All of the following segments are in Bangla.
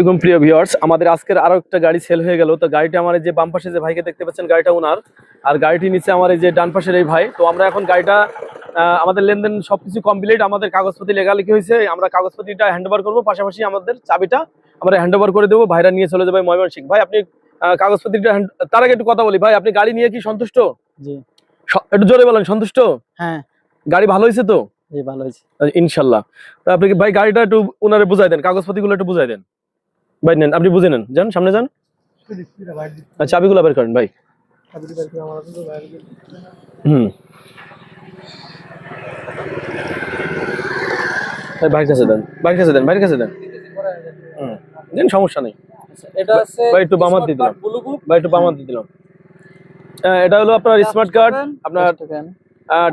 আসসালামাইকুম প্রিয় ভিউয়ার্স আমাদের আজকের আরও একটা গাড়ি সেল হয়ে গেল। তো গাড়িটা আমার যে বাম পাশে যে ভাইকে দেখতে পাচ্ছেন গাড়িটা ওনার। আর গাড়িটি নিচে আমার এই যে ডান পাশের এই ভাই। তো আমরা এখন গাড়িটা আমাদের লেনদেন সবকিছু কমপ্লিট আমাদের কাগজপত্র লেগালি কি হয়েছে আমরা কাগজপত্রটা হ্যান্ড ওভার করব। পাশাপাশি আমাদের চাবিটা আমরা হ্যান্ড ওভার করে দেবো। ভাইরা নিয়ে চলে যাবে ময়মনসিং ভাই আপনি কাগজপত্রটা তার আগে একটু কথা বলি। ভাই আপনি গাড়ি নিয়ে কি সন্তুষ্ট? একটু জোরে বলেন সন্তুষ্ট? হ্যাঁ। গাড়ি ভালো হয়েছে তো? ভালো হয়েছে। ইনশাল্লাহ। আপনি ভাই গাড়িটা একটু ওনারে বুঝাই দেন কাগজপত্রগুলো একটু বুঝাই দেন। ভাই নেন আপনি বুঝে নেন। যান সামনে যান। আচ্ছা চাবিগুলো বের করেন ভাই। হুম। কাছে দেন কাছে দেন কাছে দেন। হুম। দেন সমস্যা নেই। এটা আছে ভাই একটু বামাত দিয়ে দিলাম। ভাই একটু বামাত দিয়ে দিলাম। এটা হলো আপনার স্মার্ট কার্ড আপনার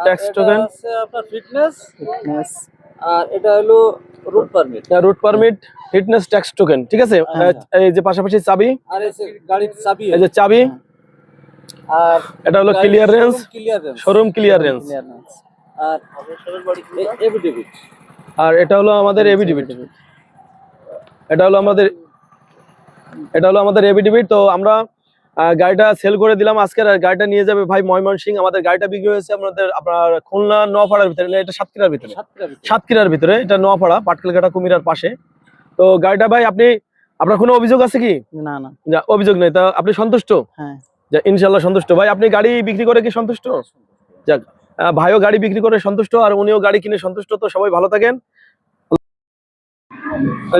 ট্যাক্স টোকেন আপনার ফিটনেস ফিটনেস আর এটা হলো route permit route permit fitness tax token ঠিক আছে? হ্যাঁ। আহ, এই যে পাশাপাশি চাবি। আর গাড়ির চাবি এই যে চাবি। আর এটা হলো ক্লিয়ারেন্স ক্লিয়ারেন্স শোরুম ক্লিয়ারেন্স আর এভিডেভিট আর এটা হলো আমাদের এভিডিভিট এটা হলো আমাদের এটা হলো আমাদের এভিডিভিট তো আমরা গাড়িটা সেল করে দিলাম। আজকে আর গাড়িটা নিয়ে যাবে ভাই ময়মনসিং। আমাদের গাড়িটা বিক্রি হয়েছে আমাদের আপনার খুলনা নোয়াপাড়ার ভিতরে এটা সাতক্ষীরার ভিতরে। সাতক্ষীরার ভিতরে। এটা নোয়াপাড়া পাটকেলঘাটা কুমিরার পাশে। তো গাড়িটা ভাই আপনি আপনার কোনো অভিযোগ আছে কি? না না। অভিযোগ নেই। তা আপনি সন্তুষ্ট? হ্যাঁ। যা ইনশাল্লাহ সন্তুষ্ট। ভাই আপনি গাড়ি বিক্রি করে কি সন্তুষ্ট? যাক ভাইও গাড়ি বিক্রি করে সন্তুষ্ট আর উনিও গাড়ি কিনে সন্তুষ্ট। তো সবাই ভালো থাকেন।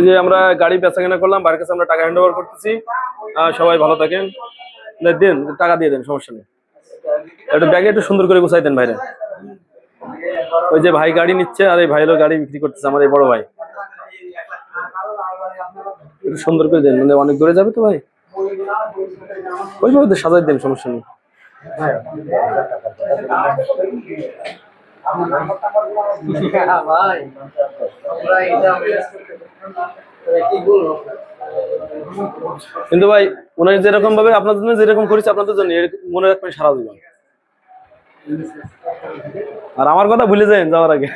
যে আমরা গাড়ি বেচা কেনা করলাম, বাড়ির কাছে আমরা টাকা হ্যান্ড ওভার করতেছি সবাই ভালো থাকেন। দেন, টাকা দিয়ে দেন, সমস্যা নেই। একটু ব্যাগে একটু সুন্দর করে গুছাই দেন ভাইরে। ওই যে ভাই গাড়ি নিচ্ছে আর এই ভাই হলো গাড়ি বিক্রি করতেছে, আমার এই বড় ভাই। একটু সুন্দর করে দেন মানে অনেক দূরে যাবে তো ভাই? ওইভাবে সাজাই দেন, সমস্যা নেই। কিন্তু ভাই ওনার যেরকম ভাবে আপনার জন্য যেরকম করেছে আপনাদের জন্য মনে রাখবেন সারা জীবন। আর আমার কথা ভুলে যাবেন যাওয়ার আগে।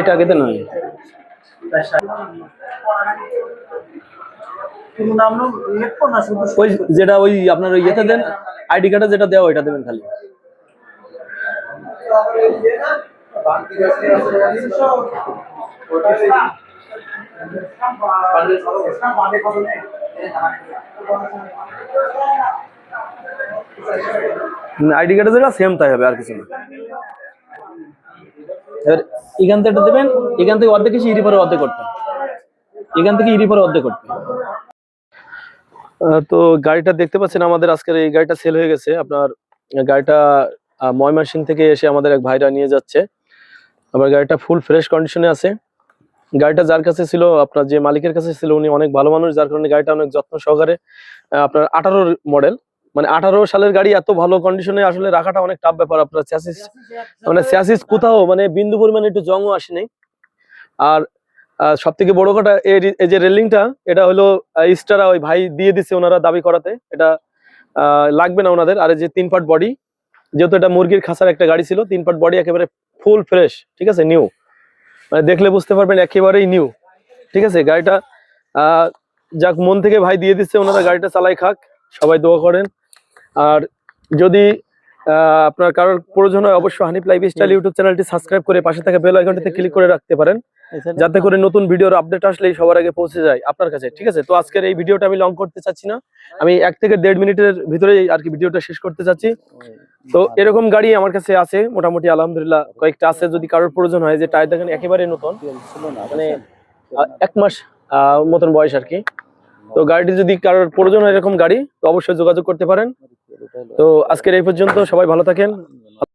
এটা আগে দেন না যেটা ওই আপনার ওই ইয়েতে দেন, আইডি কার্ডে যেটা দেওয়া ওইটা দেবেন খালি। আইডি কার্ডে যেটা সেম তাই হবে, আর কিছু না। এবার এখান থেকে দেবেন, এখান থেকে অর্ধেক এসে ইরি পরে অর্ধেক করতে এখান থেকে ইরি পরে অর্ধেক করতে তো গাড়িটা দেখতে পাচ্ছেন আমাদের আজকের এই গাড়িটা সেল হয়ে গেছে। আপনার গাড়িটা ময়মনসিং থেকে এসে আমাদের এক ভাইরা নিয়ে যাচ্ছে। আবার গাড়িটা ফুল ফ্রেশ কন্ডিশনে আছে। গাড়িটা যার কাছে ছিল, আপনার যে মালিকের কাছে ছিল, উনি অনেক ভালো মানুষ। যার কারণে গাড়িটা অনেক যত্ন সহকারে আপনার আঠারোর মডেল মানে আঠারো সালের গাড়ি এত ভালো কন্ডিশনে আসলে রাখাটা অনেক টাফ ব্যাপার আপনার চ্যাসিস মানে চ্যাসিস কোথাও মানে বিন্দু পরিমাণে একটু জংও আসেনি। আর সব থেকে বড় কথা এই যে রেলিংটা, এটা হলো ইস্টারা ওই ভাই দিয়ে দিচ্ছে ওনারা দাবি করাতে। এটা লাগবে না ওনাদের। আর যে তিন পার্ট বডি যেহেতু এটা মুরগির খাসার একটা গাড়ি ছিল, তিন পার্ট বডি একেবারে ফুল ফ্রেশ ঠিক আছে নিউ মানে দেখলে বুঝতে পারবেন একেবারেই নিউ ঠিক আছে, গাড়িটা যাক, মন থেকে ভাই দিয়ে দিচ্ছে ওনারা, গাড়িটা চালাই খাক, সবাই দোয়া করেন। আর যদি আপনার কারোর প্রয়োজন হয়, অবশ্যই হানিফ লাইফ স্টাইল ইউটিউব চ্যানেলটি সাবস্ক্রাইব করে পাশে থাকা বেল আইকনটিতে ক্লিক করে রাখতে পারেন। যাতে করে নতুন ভিডিওর আপডেট আসলেই সবার আগে পৌঁছে যায় আপনার কাছে, ঠিক আছে? তো আজকের এই ভিডিওটা আমি লং করতে চাচ্ছি না। আমি এক থেকে দেড় মিনিটের ভিতরেই আর কি ভিডিওটা শেষ করতে চাচ্ছি। তো এরকম গাড়ি আমার কাছে আছে, মোটামুটি আলহামদুলিল্লাহ কয়েকটা আছে। যদি কারোর প্রয়োজন হয়, যে টায়ার দেখেন, একেবারে নতুন। মানে এক মাস মতন বয়স আর কি। তো গাড়িটি যদি কারোর প্রয়োজন হয় এরকম গাড়ি, তো অবশ্যই যোগাযোগ করতে পারেন। তো আজকের এই পর্যন্ত সবাই ভালো থাকেন।